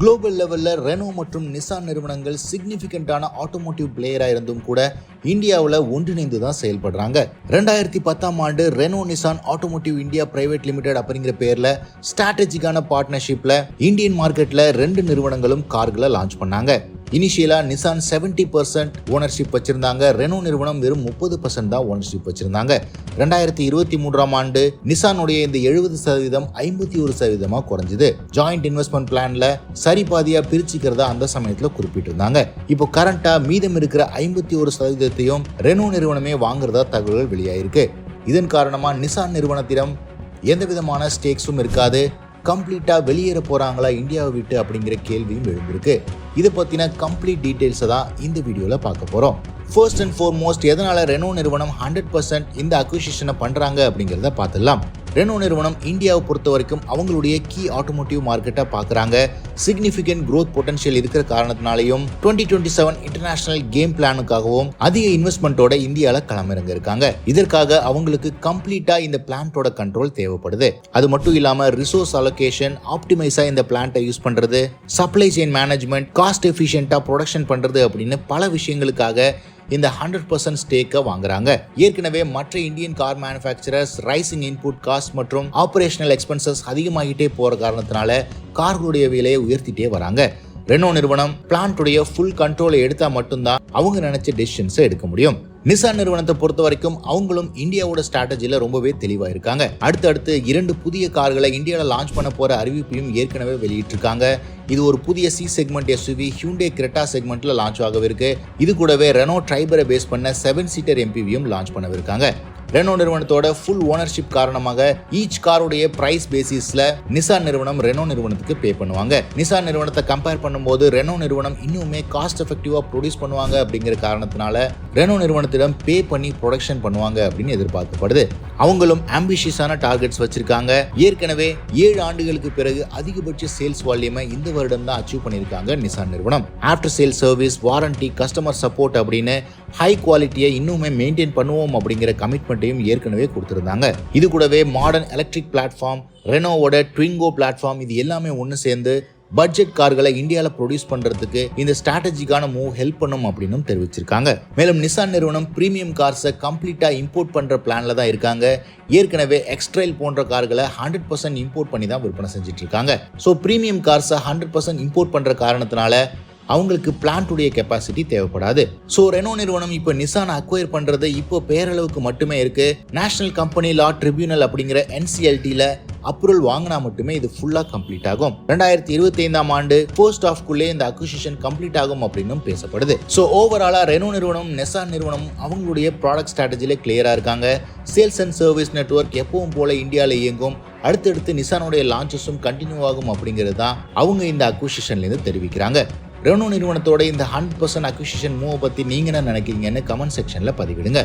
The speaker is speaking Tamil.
குளோபல் லெவலில் ரெனோ மற்றும் நிசான் நிறுவனங்கள் சிக்னிஃபிகண்டான ஆட்டோமோட்டிவ் பிளேயராக இருந்தும் கூட இந்தியாவில் ஒன்றிணைந்து தான் செயல்படுறாங்க. ரெண்டாயிரத்தி பத்தாம் ஆண்டு Renault Nissan automotive India private limited அப்படிங்கிற பேரில் ஸ்ட்ராட்டஜிக்கான பார்ட்னர்ஷிப்பில் இந்தியன் மார்க்கெட்டில் ரெண்டு நிறுவனங்களும் கார்களை லான்ச் பண்ணாங்க. இனிஷியலாக நிசான் 70% பர்சன்ட் ஓனர்ஷிப் வச்சிருந்தாங்க. ரெனோ நிறுவனம் வெறும் முப்பது பர்சன்ட் தான் ஓனர்ஷிப் வச்சிருந்தாங்க. ரெண்டாயிரத்தி இருபத்தி மூன்றாம் ஆண்டு நிசானுடைய இந்த எழுபது சதவீதம் ஐம்பத்தி ஒரு சதவீதமாக குறைஞ்சது. ஜாயிண்ட் இன்வெஸ்ட்மெண்ட் பிளான்ல சரி பாதியாக பிரிச்சுக்கிறதா அந்த சமயத்தில் குறிப்பிட்டிருந்தாங்க. இப்போ கரண்டாக மீதம் இருக்கிற ஐம்பத்தி ஒரு சதவீதத்தையும் ரெனோ நிறுவனமே வாங்குறதா தகவல்கள் வெளியாயிருக்கு. இதன் காரணமாக நிசான் நிறுவனத்திடம் எந்த விதமான ஸ்டேக்ஸும் இருக்காது. கம்ப்ளீட்டாக வெளியேற போகிறாங்களா இந்தியாவை விட்டு அப்படிங்கிற கேள்வியும் எழுந்திருக்கு. இதை பற்றின கம்ப்ளீட் டீட்டெயில்ஸை தான் இந்த வீடியோவில் பார்க்க போகிறோம் ஃபர்ஸ்ட் அண்ட் foremost எதனால் ரெனோ நிறுவனம் ஹண்ட்ரட் பர்சன்ட் இந்த அக்விசிஷனை பண்ணுறாங்க அப்படிங்கிறத பார்த்துடலாம். ரெனோ நிறுவனம் இந்தியாவை பொறுத்த வரைக்கும் அவங்களுடைய கீ ஆட்டோமோட்டிவ் மார்க்கெட்டை பார்க்குறாங்க. சிக்னிஃபிகண்ட் க்ரோத் பொட்டன்ஷியல் இருக்கிற காரணத்தினாலையும் twenty twenty seven international game பிளானுக்காகவும் அதிக இன்வெஸ்ட்மெண்ட்டோட இந்தியாவில் களமிறங்க இருக்காங்க. இதற்காக அவங்களுக்கு கம்ப்ளீட்டாக இந்த பிளான்ட்டோட கண்ட்ரோல் தேவைப்படுது. அது மட்டும் இல்லாமல் ரிசோர்ஸ் அலோகேஷன் ஆப்டிமைஸாக இந்த பிளான்ட்டை யூஸ் பண்ணுறது சப்ளை செயின் மேனேஜ்மெண்ட் காஸ்ட் எஃபிஷியண்ட்டாக ப்ரொடக்ஷன் பண்ணுறது அப்படின்னு பல விஷயங்களுக்காக இந்த ஹண்ட்ரட் பர்சன்ட் ஸ்டேக்கை வாங்குறாங்க. ஏற்கனவே மற்ற Indian car manufacturers rising input cost மற்றும் ஆபரேஷனல் எக்ஸ்பென்சஸ் அதிகமாகிட்டே போற காரணத்தினால கார்களுடைய விலையை உயர்த்திட்டே வராங்க. ரெனோ நிறுவனம் பிளான்ட்டுடைய ஃபுல் கண்ட்ரோலை எடுத்தால் மட்டும்தான் அவங்க நினைச்ச டெசிஷன்ஸை எடுக்க முடியும். நிசான் நிறுவனத்தை பொறுத்த வரைக்கும் அவங்களும் இந்தியாவோட ஸ்ட்ராட்டஜியில் ரொம்பவே தெளிவாக இருக்காங்க. அடுத்தடுத்து இரண்டு புதிய கார்களை இந்தியாவில் லான்ச் பண்ண போகிற அறிவிப்பையும் ஏற்கனவே வெளியிட்டிருக்காங்க. இது ஒரு புதிய C segment SUV Hyundai Creta செக்மெண்ட்ல launch ஆகவிருக்கு. இது கூடவே ரெனோ ட்ரைபரை பேஸ் பண்ண செவன் சீட்டர் எம்பிவியும் லான்ச் பண்ணவிருக்காங்க. ரெனோ நிறுவனத்தோட ஃபுல் ஓனர்ஷிப் காரணமாக ஈச் காருடைய பிரைஸ் பேசிஸ்ல நிசான் நிறுவனம் ரெனோ நிறுவனத்துக்கு பே பண்ணுவாங்க. நிசான் நிறுவனத்தை கம்பேர் பண்ணும்போது ரெனோ நிறுவனம் இன்னுமே காஸ்ட் எஃபெக்டிவா ப்ரொடியூஸ் பண்ணுவாங்க அப்படிங்கிற காரணத்தினால ரெனோ நிறுவனத்திடம் பே பண்ணி ப்ரொடக்ஷன் பண்ணுவாங்க அப்படின்னு எதிர்பார்க்கப்படுது. அவங்களும் ஆம்பிஷியஸான டார்கெட்ஸ் வச்சிருக்காங்க. ஏற்கனவே ஏழு ஆண்டுகளுக்கு பிறகு அதிகபட்ச சேல்ஸ் வால்யூமை இந்த வருடம் தான் அச்சீவ் பண்ணியிருக்காங்க நிசான் நிறுவனம். After sale service warranty customer support அப்படின்னு ஹை குவாலிட்டியை இன்னுமே மெயின்டைன் பண்ணுவோம் அப்படிங்கிற கமிட்மெண்ட்டையும் ஏற்கனவே கொடுத்துருந்தாங்க. இது கூடவே மாடர்ன் எலக்ட்ரிக் பிளாட்ஃபார்ம் ரெனோவோட ட்விங்கோ பிளாட்ஃபார்ம் இது எல்லாமே ஒன்று சேர்ந்து பட்ஜெட் கார்களை இந்தியாவில் ப்ரொடியூஸ் பண்ணுறதுக்கு இந்த ஸ்ட்ராட்டஜிக்கான மூவ் ஹெல்ப் பண்ணும் அப்படின்னு தெரிவிச்சிருக்காங்க. மேலும் நிசான் நிறுவனம் ப்ரீமியம் கார்ஸை கம்ப்ளீட்டாக இம்போர்ட் பண்ணுற பிளானில் தான் இருக்காங்க. ஏற்கனவே எக்ஸ்ட்ரைல் போன்ற கார்களை ஹண்ட்ரட் பர்சன்ட் இம்போர்ட் பண்ணி தான் விற்பனை செஞ்சுட்டு இருக்காங்க. ஸோ ப்ரீமியம் கார்ஸை ஹண்ட்ரட் பர்சன்ட் இம்போர்ட் பண்ணுற காரணத்தினால அவங்களுக்கு பிளான்ட்டுடைய கெப்பாசிட்டி தேவைப்படாது. ஸோ ரெனோ நிறுவனம் இப்போ நிசான் அக்வயர் பண்ணுறது இப்போ பேரளவுக்கு மட்டுமே இருக்கு. நேஷனல் கம்பெனி லா ட்ரிபியூனல் அப்படிங்கிற என்சிஎல்டியில் அப்ரூவல் வாங்கினா மட்டுமே இது ஃபுல்லாக கம்ப்ளீட் ஆகும். ரெண்டாயிரத்தி இருபத்தி ஐந்தாம் ஆண்டு போஸ்ட் ஆஃப்குள்ளே இந்த அக்விசிஷன் கம்ப்ளீட் ஆகும் அப்படின்னும் பேசப்படுது. ஸோ ஓவராலாக ரெனோ நிறுவனம் நெசான் நிறுவனம் அவங்களுடைய ப்ராடக்ட் ஸ்ட்ராட்டஜியில் கிளியராக இருக்காங்க. சேல்ஸ் அண்ட் சர்வீஸ் நெட்வொர்க் எப்பவும் போல இந்தியாவில் இயங்கும். அடுத்தடுத்து நிசானுடைய லான்ச்சஸும் கண்டினியூ ஆகும் அப்படிங்கிறது தான் அவங்க இந்த அக்விசிஷன்லேருந்து தெரிவிக்கிறாங்க. ரெனோ நிறுவனத்தோட இந்த ஹண்ட்ரட் பர்சன்ட் அக்விசிஷன் மூவை பற்றி நீங்கள் என்ன நினைக்கிறீங்கன்னு கமெண்ட் செக்ஷனில் பதிவிடுங்க.